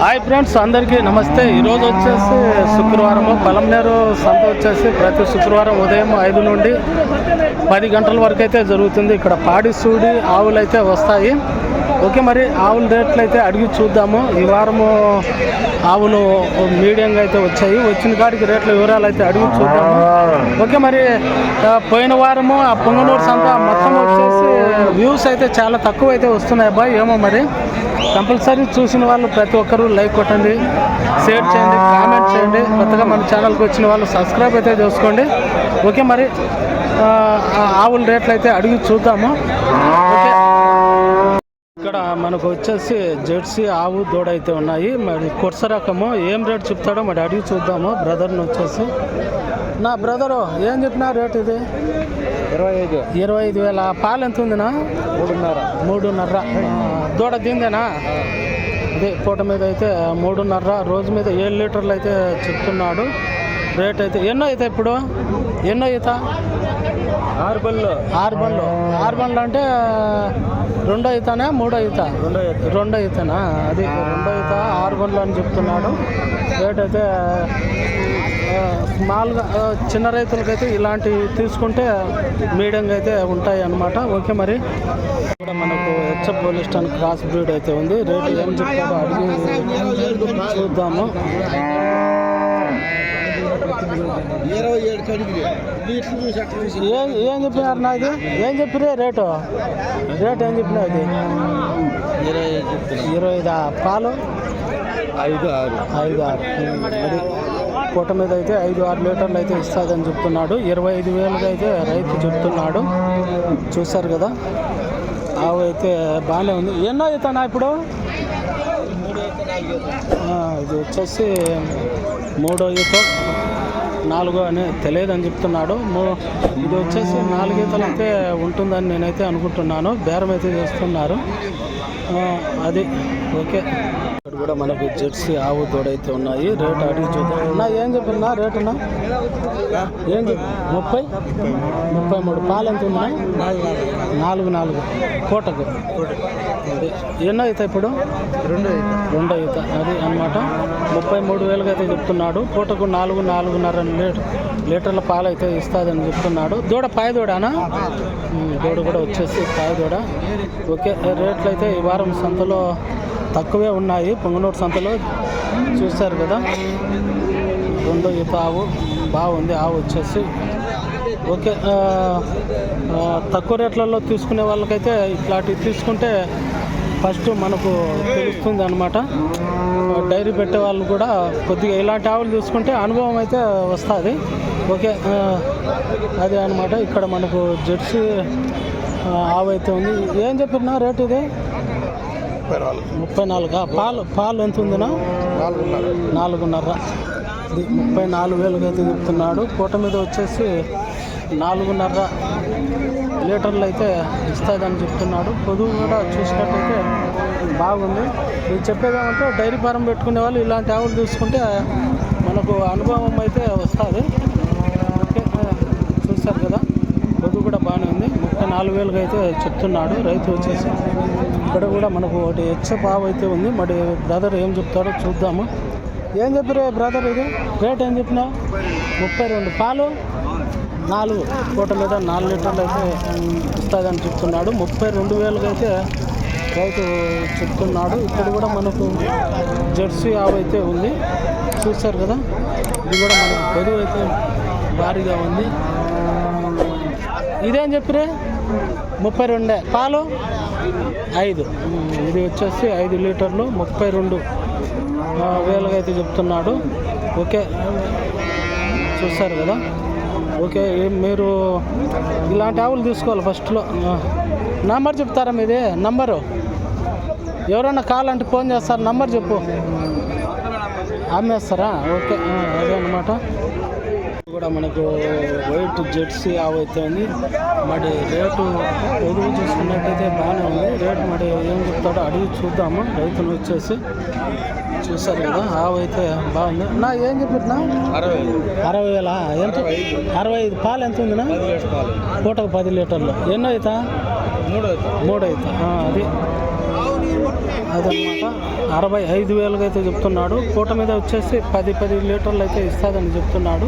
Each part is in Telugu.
హాయ్ ఫ్రెండ్స్ అందరికీ నమస్తే. ఈరోజు వచ్చేసి శుక్రవారము. పలంనేరు సంత వచ్చేసి ప్రతి శుక్రవారం ఉదయం ఐదు నుండి పది గంటల వరకు అయితే జరుగుతుంది. ఇక్కడ పాడి సూడి ఆవులు అయితే వస్తాయి. ఓకే మరి ఆవుల రేట్లు అయితే అడిగి చూద్దాము. ఈ వారము ఆవులు మీడియంగా అయితే వచ్చాయి. వచ్చిన కాడికి రేట్ల వివరాలు అయితే అడిగి చూద్దాము. ఓకే మరి పోయిన వారము ఆ పొంగనూరు సంత మొత్తం వచ్చేసి వ్యూస్ అయితే చాలా తక్కువ అయితే వస్తున్నాయి అబ్బాయి ఏమో మరి. కంపల్సరీ చూసిన వాళ్ళు ప్రతి ఒక్కరూ లైక్ కొట్టండి షేర్ చేయండి కామెంట్ చేయండి. కొత్తగా మన ఛానల్కి వచ్చిన వాళ్ళు సబ్స్క్రైబ్ అయితే చేసుకోండి. ఓకే మరి ఆవుల రేట్లు అయితే అడిగి చూద్దాము. ఓకే. ఇక్కడ మనకు వచ్చేసి జెర్సీ ఆవు దూడ అయితే ఉన్నాయి. మరి కొరస రకము ఏం రేట్ చెప్తాడో మరి అడిగి చూద్దాము. బ్రదర్ని వచ్చేసి. నా బ్రదరు ఏం చెప్పినా రేట్ ఇది? ఇరవై ఐదు ఇరవై ఐదు వేల. పాలు ఎంత ఉందినా? మూడున్నర. మూడున్నర. దూడ దీందేనా అదే పూట మీద అయితే మూడున్నర. రోజు మీద ఏడు లీటర్లు అయితే చెప్తున్నాడు. రేట్ అయితే ఎన్నో అవుతాయి ఇప్పుడు? ఎన్నో అవుతా ఆరు బళ్ళు. ఆరు బండ్లు ఆరు బండ్లు అంటే రెండో అవుతానా మూడో ఈత. రెండో అవుతానా అది రెండో అవుతా ఆరు బండ్లు అని చెప్తున్నాడు. రేట్ అయితే స్మాల్గా చిన్న రైతులకైతే ఇలాంటివి తీసుకుంటే మీడియంగా అయితే ఉంటాయి అన్నమాట ఓకే మరి. ఇక్కడ మనకు హెచ్ఎఫ్ పోలీస్ స్టాండ్ క్రాస్ బ్రీడ్ అయితే ఉంది. రేటు ఏం చెప్తారో అడిగి చూద్దాము. ఇరవై ఏడు కడిగి లీటర్ చూసి అట్లా చూసి ఏం ఏం చెప్పినారు నాది ఏం చెప్పిరే రేటు? రేట్ ఏం చెప్పినా ఇది? ఇరవై ఐదు చెప్తున్నా. ఇరవై ఐదు? పాలు? ఐదు ఆరు. ఐదు ఆరు. అది పూట మీద అయితే ఐదు ఆరు లీటర్లు అయితే ఇస్తుందని చెప్తున్నాడు. ఇరవై ఐదు వేలుగా అయితే రైతు చెప్తున్నాడు. చూశారు కదా? ఆవు అయితే బాగానే ఉంది. ఎన్నో అవుతానా ఇప్పుడు? ఇది వచ్చేసి మూడో ఈత నాలుగో అని తెలియదని చెప్తున్నాడు. మూ- ఇది వచ్చేసి నాలుగీతలు అయితే ఉంటుందని నేనైతే అనుకుంటున్నాను. బేరం అయితే చేస్తున్నారు. అది ఓకే. ఇక్కడ కూడా మనకు జెర్సీ ఆవు తోడైతే ఉన్నాయి. రేట్ అడిగి చూద్దాం. నా ఏం చెప్పినా రేటునా ఏం చెప్పి ముప్పై? ముప్పై మూడు. పాలు ఎంత ఉన్నాయి? నాలుగు నాలుగు. కోటకు. అది ఎన్నో అవుతాయి ఇప్పుడు? రెండు రెండో ఈత అది అన్నమాట. ముప్పై మూడు వేలుగా అయితే చెప్తున్నాడు. పూటకు నాలుగు నాలుగున్నర లీటర్ లీటర్ల పాలు అయితే ఇస్తుందని చెప్తున్నాడు. దూడ పాయ దూడానా? దూడ. కూడా వచ్చేసి పాయ దూడ. ఓకే రేట్లు అయితే ఈ వారం సంతలో తక్కువే ఉన్నాయి. పొంగనూరు సంతలో చూశారు కదా? రెండో ఈత ఆవు బాగుంది ఆవు వచ్చేసి. ఓకే తక్కువ రేట్లలో తీసుకునే వాళ్ళకైతే ఇట్లాంటివి తీసుకుంటే ఫస్ట్ మనకు తెలుస్తుంది అనమాట డైరీ పెట్టే వాళ్ళు కూడా కొద్దిగా ఇలాంటి ఆవులు చూసుకుంటే అనుభవం అయితే వస్తుంది. ఓకే అదే అనమాట ఇక్కడ మనకు జెర్సీ ఆవు అయితే ఉంది. ఏం చెప్పినా రేట్ ఇది? ముప్పై నాలుగా? పాలు పాలు ఎంత ఉందినా? నాలుగున్నర. ముప్పై నాలుగు వేలుగా అయితే చెప్తున్నాడు. పూట మీద వచ్చేసి నాలుగున్నర. లీటర్లు అయితే ఇస్తుందని చెప్తున్నాడు. పొదువు కూడా చూసినట్టయితే బాగుంది. ఇది చెప్పేదేమంటే డైరీ ఫారం పెట్టుకునే వాళ్ళు ఇలాంటి ఆవులు తీసుకుంటే మనకు అనుభవం అయితే వస్తుంది. ఓకే చూస్తారు కదా? పొదువు కూడా బాగానే ఉంది. ముప్పై నాలుగు వేలుగా అయితే చెప్తున్నాడు రైతు వచ్చేసి. ఇక్కడ కూడా మనకు ఒకటి హెచ్ఎఫ్ ఆవు అయితే ఉంది. మరి బ్రదర్ ఏం చెప్తాడో చూద్దాము. ఏం చెప్పారు బ్రదర్ ఇది? రేట్ ఏం చెప్పినా ముప్పై రెండు. పాలు? నాలుగు కోట మీద నాలుగు లీటర్లు అయితే ఇస్తుందని చెప్తున్నాడు. ముప్పై రెండు వేలుగా అయితే రైతు చెప్తున్నాడు. ఇక్కడ కూడా మనకు జెర్సీ ఆవు అయితే ఉంది. చూస్తారు కదా? ఇది కూడా మనకు పొదువు అయితే భారీగా ఉంది. ఇదేం చెప్పిరే? ముప్పై రెండే. పాలు? ఐదు. ఇది వచ్చేసి ఐదు లీటర్లు ముప్పై రెండు వేలుగా అయితే చెప్తున్నాడు. ఓకే. చూస్తారు కదా? ఓకే మీరు ఇలాంటి ఆవులు తీసుకోవాలి ఫస్ట్లో. నెంబర్ నంబర్ చెప్తారా మీది? నంబరు? ఎవరైనా కావాలంటే ఫోన్ చేస్తారు నంబర్ చెప్పు. అమ్మేస్తారా? ఓకే అదే అనమాట కూడా మనకు వైట్ జెర్సీ ఆవు అయితే ఉంది. మరి రేటు ఎదుగు చూసుకున్నట్టయితే బాగానే ఉంది. రేటు మరి ఏం చెప్తాడో అడిగి చూద్దాము. రైతులు వచ్చేసి చూసారు కదా ఆవు అయితే బాగుంది. నా ఏం చెప్పినా? అరవై అరవై వేల? ఎంత? అరవై ఐదు. పాలు ఎంత ఉందినా? పూటకు పది లీటర్లు. ఎన్నో అవుతా మూడు అవుతా అది. అదనమాట అరవై ఐదు వేలుగా అయితే చెప్తున్నాడు. పూట మీద వచ్చేసి పది పది లీటర్లు అయితే ఇస్తుందని చెప్తున్నాడు.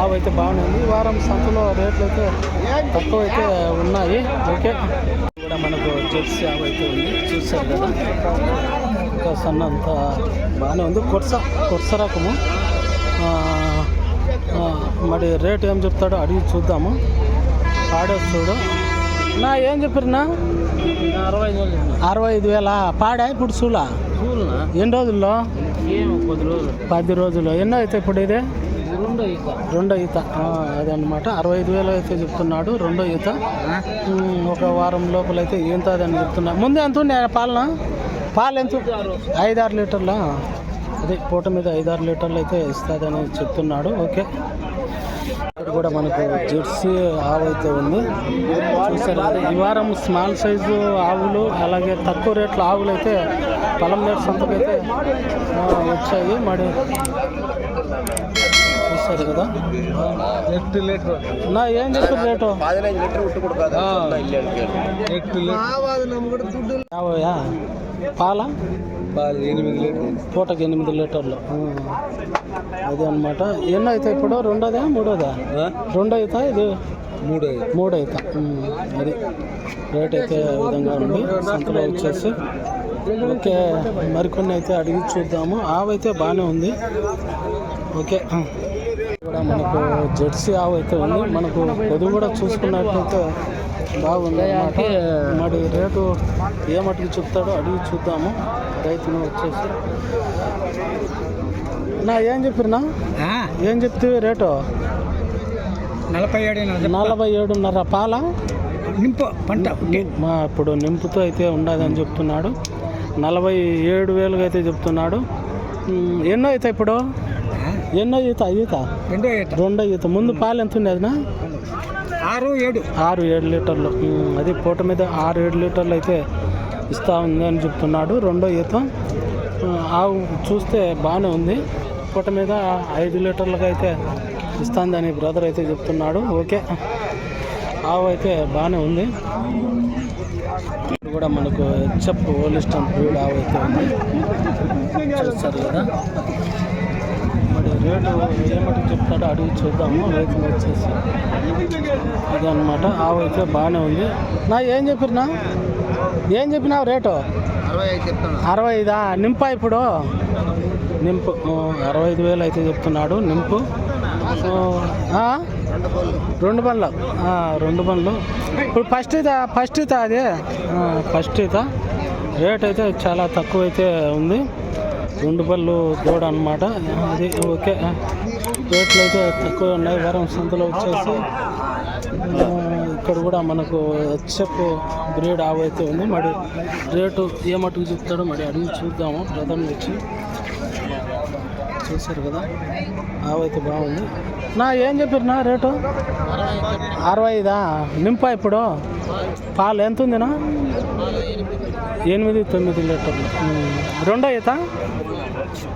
ఆవు అయితే ఈ వారం సంతలో రేట్లు అయితే తక్కువ అయితే ఉన్నాయి. ఓకే. ఇక్కడ మనకు జెర్సీ ఆవు అయితే ఉంది. చూసారు కదా? ఇంకా సన్న అంతా బాగానే ఉంది. కొర్స కొర్స రకము. మరి రేట్ ఏం చెప్తాడో అడిగి చూద్దాము. పాడేసి చూడు. నా ఏం చెప్పారునా అరవై ఐదు వేలు అరవై ఐదు వేల? పాడా ఇప్పుడు చూలా ఎన్ని రోజుల్లో? పది రోజులు. ఎన్నో అయితే ఇప్పుడు ఇది? రెండు ఈత. అదనమాట అరవై ఐదు వేలు అయితే చెప్తున్నాడు రెండో ఈత. ఒక వారం లోపల అయితే ఏంతదని చెప్తున్నా. ముందే ఎంత ఉండే పాలన? పాలు ఎంత? ఐదారు లీటర్ల? అదే పూట మీద ఐదారు లీటర్లు అయితే ఇస్తుందని చెప్తున్నాడు. ఓకే. ఇక్కడ కూడా మనకు జెర్సీ ఆవు అయితే ఉంది. చూసారు కదా ఈ వారం స్మాల్ సైజు ఆవులు అలాగే తక్కువ రేట్ల ఆవులు అయితే పొలం నేటి సంతకైతే వచ్చాయి. మరి చూసారు కదా? ఎట్టు లీటర్. నా ఏం చెప్పారు రేటు? పదిహేను లీటర్ ఉట్టు కూడా కాదు. ఎట్టు లీటర్. యాభయా పాల? ఎనిమిది లీటర్. పూటకి ఎనిమిది లీటర్లు. అదే అనమాట ఎన్నో అయితే ఇప్పుడు? రెండోదా మూడోదా? రెండో అవుతా ఇది? మూడు మూడు అవుతా అది. రేట్ అయితే ఈ విధంగా ఉంది. సంతలో వచ్చేసి. ఓకే. మరికొన్ని అయితే అడిగి చూద్దాము. ఆవు అయితే బాగానే ఉంది. ఓకే. కూడా మనకు జెర్సీ ఆవు అయితే ఉంది. మనకు పొదువు కూడా చూసుకున్నట్లయితే బాగుంది అన్నమాట. మరి రేటు ఏ మటుకు చెప్తాడో అడిగి చూద్దాము. రైతును వచ్చేసి. నా ఏం చెప్పినా ఏం చెప్తే రేటు? నలభై ఏడు నలభై ఏడున్నర పాల? నింపు పంట మా ఇప్పుడు నింపుతో అయితే ఉండదని చెప్తున్నాడు. నలభై ఏడు వేలుగా అయితే చెప్తున్నాడు. ఎన్నో ఈత ఇప్పుడు? ఎన్నో ఈత ఈత? రెండో రెండో ఈత. ముందు పాలు ఎంత ఉండేదినా ఆరు ఏడు. ఆరు ఏడు లీటర్లు. అది పూట మీద ఆరు ఏడు లీటర్లు అయితే ఇస్తా ఉంది అని చెప్తున్నాడు. రెండో ఈత. ఆవు చూస్తే బాగానే ఉంది. పూట మీద ఐదు లీటర్లకు అయితే ఇస్తుందని బ్రదర్ అయితే చెప్తున్నాడు. ఓకే. ఆవు అయితే బాగానే ఉంది. కూడా మనకు హెచ్ఎఫ్ ఓలిస్టన్ బ్రీడ్ ఆవు అయితే ఉంది. చూస్తారు కదా. రేటు ఏమటి చెప్తాడో అడిగి చూద్దాము. రైతులు వచ్చేసి ఇది అనమాట ఆవు అయితే బాగానే ఉంది. నా ఏం చెప్పినా? ఏం చెప్పినావు రేటు? అరవై ఐదు నింపా ఇప్పుడు? నింపు. అరవై ఐదు వేలు అయితే చెప్తున్నాడు. నింపు? రెండు బండ్లు రెండు బండ్లు ఇప్పుడు ఫస్ట్ ఈత ఫస్ట్ ఈత అది? ఫస్ట్ ఈత రేట్ అయితే చాలా తక్కువ అయితే ఉంది. రెండు బళ్ళు దూడ అనమాట అది ఓకే. రేట్లు అయితే తక్కువ ఉన్నాయి. వారం సంతలో వచ్చేసి ఇక్కడ కూడా మనకు హెచ్ఎఫ్ బ్రీడ్ ఆవు అయితే ఉంది. మరి రేటు ఏ మటుకు చెప్తాడో మరి అడిగి చూద్దాము. ప్రధాన వచ్చి చూశారు కదా. ఆవు అయితే బాగుంది. నా ఏం చెప్పారు నా రేటు? అరవై ఐదా? నింపా ఇప్పుడు? పాలు ఎంత ఉందినా? ఎనిమిది తొమ్మిది లీటర్లు. రెండో ఈత?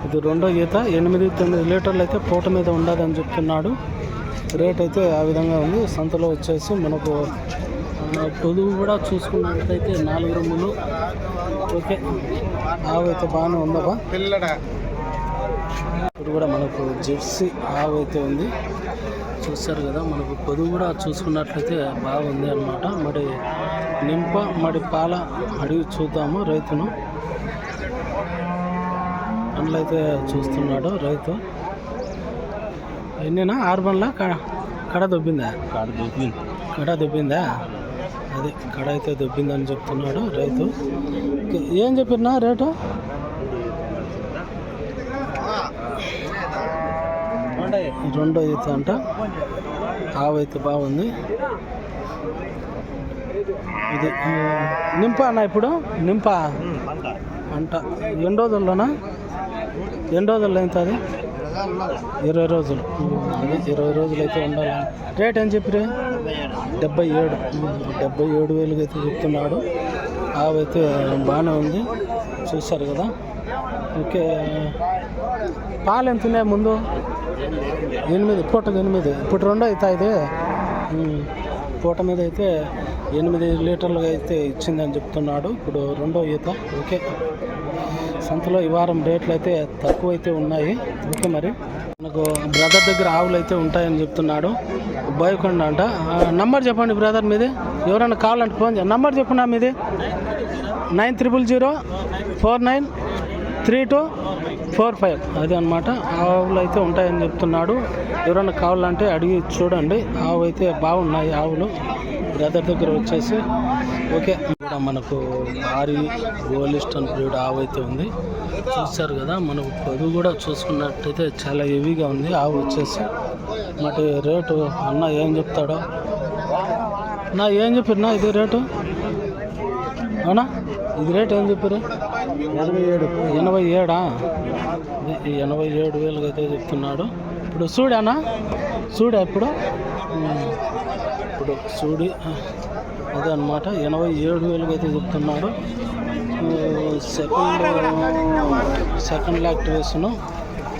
ఇది రెండో ఈత. ఎనిమిది తొమ్మిది లీటర్లు అయితే పూట మీద ఉండదని చెప్తున్నాడు. రేట్ అయితే ఆ విధంగా ఉంది. సంతలో వచ్చేసి మనకు పొదువు కూడా చూసుకున్నట్లయితే నాలుగు రొమ్ములు ఓకే. ఆవు అయితే బాగానే ఉందబ్బా పిల్లడా? ఇప్పుడు కూడా మనకు జెర్సీ ఆవు అయితే ఉంది. చూస్తారు కదా మనకు పొదువు కూడా చూసుకున్నట్లయితే బాగుంది అన్నమాట. మరి నింప మరి పాల అడిగి చూద్దాము రైతును. అయితే చూస్తున్నాడు రైతు. ఎన్నినా? ఆరు బండ్ల క- కడ దొబ్బిందా? కడ దొబ్బిందా. అది కడ అయితే దొబ్బిందని చెప్తున్నాడు రైతు. ఏం చెప్పినా రేటు? రెండో ఈత అంట. ఆవైతే బాగుంది. ఇది నింప అన్న ఇప్పుడు? నింప. అంట. ఎన్ని రోజుల్లోనా? ఎన్ని రోజుల్లో ఎంత అది? ఇరవై రోజులు. అది ఇరవై రోజులు అయితే ఉండాలి? రేట్ ఏం చెప్పిరే డెబ్బై ఏడు. డెబ్బై ఏడు వేలుగా అయితే చెప్తున్నాడు. ఆవైతే బాగానే ఉంది. చూశారు కదా? ఓకే. పాలు ఎంత ఉన్నాయి ముందు? ఎనిమిది పూటకు ఎనిమిది. ఇప్పుడు రెండో అవుతాయి ఇది. పూట మీద అయితే ఎనిమిది లీటర్లు అయితే ఇచ్చిందని చెప్తున్నాడు. ఇప్పుడు రెండో ఈత. ఓకే. సంతలో ఈ వారం రేట్లు అయితే తక్కువ అయితే ఉన్నాయి. ఓకే మరి. మనకు బ్రదర్ దగ్గర ఆవులు అయితే ఉంటాయని చెప్తున్నాడు. బోయకొండ అంట. నంబర్ చెప్పండి బ్రదర్ మీది. ఎవరైనా కావాలంటే ఫోన్ చేయండి నంబర్ చెప్పండి మీది. Nine triple zero four nine three two four five అది అనమాట ఆవులు అయితే ఉంటాయని చెప్తున్నాడు. ఎవరైనా కావాలంటే అడిగి చూడండి. ఆవు అయితే బాగున్నాయి ఆవులు. బ్రదర్ దగ్గర వచ్చేసి. ఓకే. ఇక్కడ మనకు భారీ గోలిస్టన్ బ్రీడ్ ఆవు అయితే ఉంది. చూస్తారు కదా మనకు పొదువు కూడా చూసుకున్నట్టయితే చాలా హెవీగా ఉంది. ఆవు వచ్చేసి. మరి రేటు అన్న ఏం చెప్తాడో? నా ఏం చెప్పారు ఇది రేటు? అవునా? ఇది రేట్ ఏం చెప్పారు ఎనభై ఏడు. ఎనభై ఏడా? ఎనభై ఏడు వేలుగా అయితే చెప్తున్నాడు. ఇప్పుడు చూడానా చూడా ఇప్పుడు? ఇప్పుడు చూడి అదే అనమాట ఎనభై ఏడు వేలుగా అయితే చెప్తున్నాడు. Second second activation.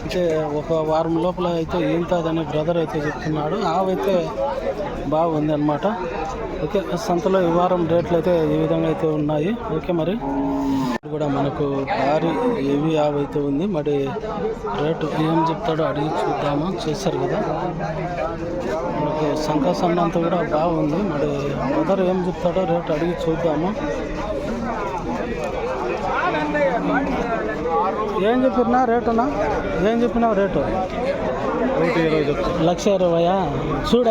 అంటే ఒక వారం లోపల అయితే ఈంతదని బ్రదర్ అయితే చెప్తున్నాడు. ఆవైతే బాగుంది అనమాట ఓకే సంతలో ఈ వారం రేట్లు అయితే ఈ విధంగా అయితే ఉన్నాయి. ఓకే మరి. కూడా మనకు భారీ ఏవి ఆవు అయితే ఉంది మరి రేటు ఏం చెప్తాడో అడిగి చూద్దాము? చూస్తారు కదా. మనకు సంకాస్ అంతా కూడా బాగుంది. మరి బ్రదర్ ఏం చెప్తాడో రేటు అడిగి చూద్దాము? ఏం చెప్పినా రేటునా? ఏం చెప్పినావు రేటు? లక్ష ఇరవయా చూడ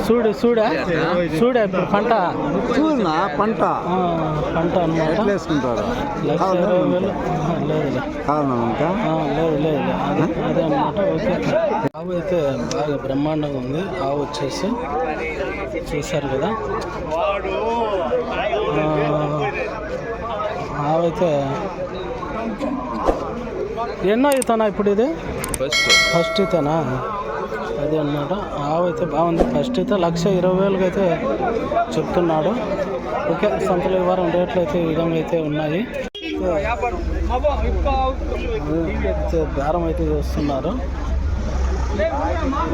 చూడు చూడా చూడా ఇప్పుడు పంట? చూడనా పంట. ఆ, పంట అనమాట లక్ష ఇరవై వేలు. ఆ, లేదులే కారణం ఇంకా లేదు లేదు. అదే అనమాట ఓకే. ఆవు అయితే బాగా బ్రహ్మాండంగా ఉంది. ఆవు వచ్చేసి చూశారు కదా. ఆవు అయితే ఎన్నో అవుతానా ఇప్పుడు ఇది? ఫస్ట్ ఫస్ట్ ఇతేనా? అదే అనమాట ఆవు అయితే బాగుంది. ఫస్ట్ అయితే లక్ష ఇరవై వేలుగా అయితే చెప్తున్నాడు. ఓకే సంతలో వారం రేట్లు అయితే ఈ విధంగా అయితే ఉన్నాయి. బేరం అయితే చేస్తున్నారు.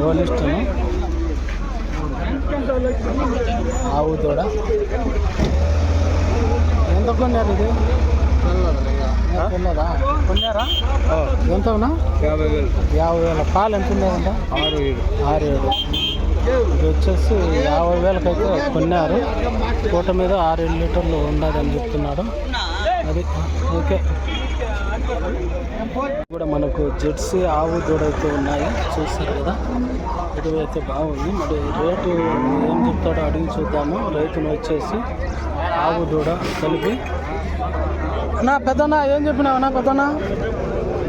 రోలిస్టును ఆవు దూడ. ఎంత కొన్నారు ఇది? కొన్నారా? ఎంత ఉన్నా యాభై వేలు. యాభై వేల. పాలు ఎంత ఉన్నాయంట? ఆరు ఏడు. ఆరు ఏడు. ఇది వచ్చేసి యాభై వేలకైతే కొన్నారు. పూట మీద ఆరు ఏడు లీటర్లు ఉండదని చెప్తున్నాడు అది ఓకే. కూడా మనకు జెర్సీ ఆవు అయితే ఉన్నాయి. చూస్తారు కదా? ఇది అయితే బాగుంది. మరి రేటు ఏం చెప్తాడో అడిగి చూద్దాము. రైతును వచ్చేసి ఆవు దూడ కలిపి నా పెద్దనా ఏం చెప్పినావు? నా పెద్దనా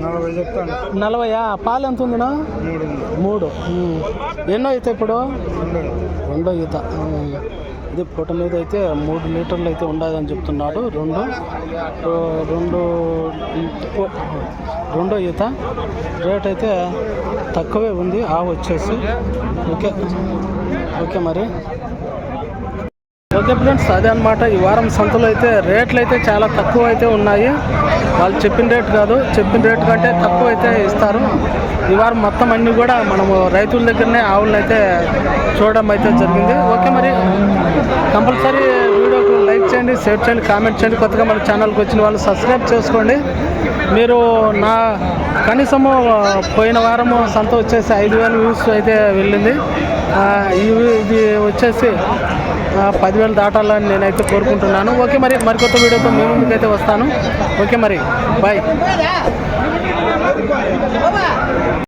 నలభై చెప్తాను. నలభయా? పాలు ఎంత ఉందినా? మూడు. ఎన్నో అయితే ఇప్పుడు? రెండో ఈత. ఇది పూట మీద అయితే మూడు లీటర్లు అయితే ఉండదని చెప్తున్నాడు. రెండు. రెండు రెండో ఈత. రేట్ అయితే తక్కువే ఉంది. ఆవు వచ్చేసి. ఓకే. ఓకే మరి. ఓకే ఫ్రెండ్స్ అదే అనమాట ఈ వారం సంతలో అయితే రేట్లు అయితే చాలా తక్కువ అయితే ఉన్నాయి. వాళ్ళు చెప్పిన రేట్ కాదు చెప్పిన రేట్ కంటే తక్కువ అయితే ఇస్తారు. ఈ వారం మొత్తం అన్నీ కూడా మనము రైతుల దగ్గరనే ఆవులను అయితే చూడడం అయితే జరిగింది. ఓకే మరి కంపల్సరీ వీడియోకు లైక్ చేయండి షేర్ చేయండి కామెంట్ చేయండి. కొత్తగా మన ఛానల్కి వచ్చిన వాళ్ళు సబ్స్క్రైబ్ చేసుకోండి. మీరు నా కనీసము పోయిన వారము సంత వచ్చేసి ఐదు వేల వ్యూస్ అయితే వెళ్ళింది. ఇవి ఇది వచ్చేసి పదివేలు దాటాలని నేనైతే కోరుకుంటున్నాను. ఓకే మరి మరికొత్త వీడియోతో మీ ముందుకైతే వస్తాను. ఓకే మరి బాయ్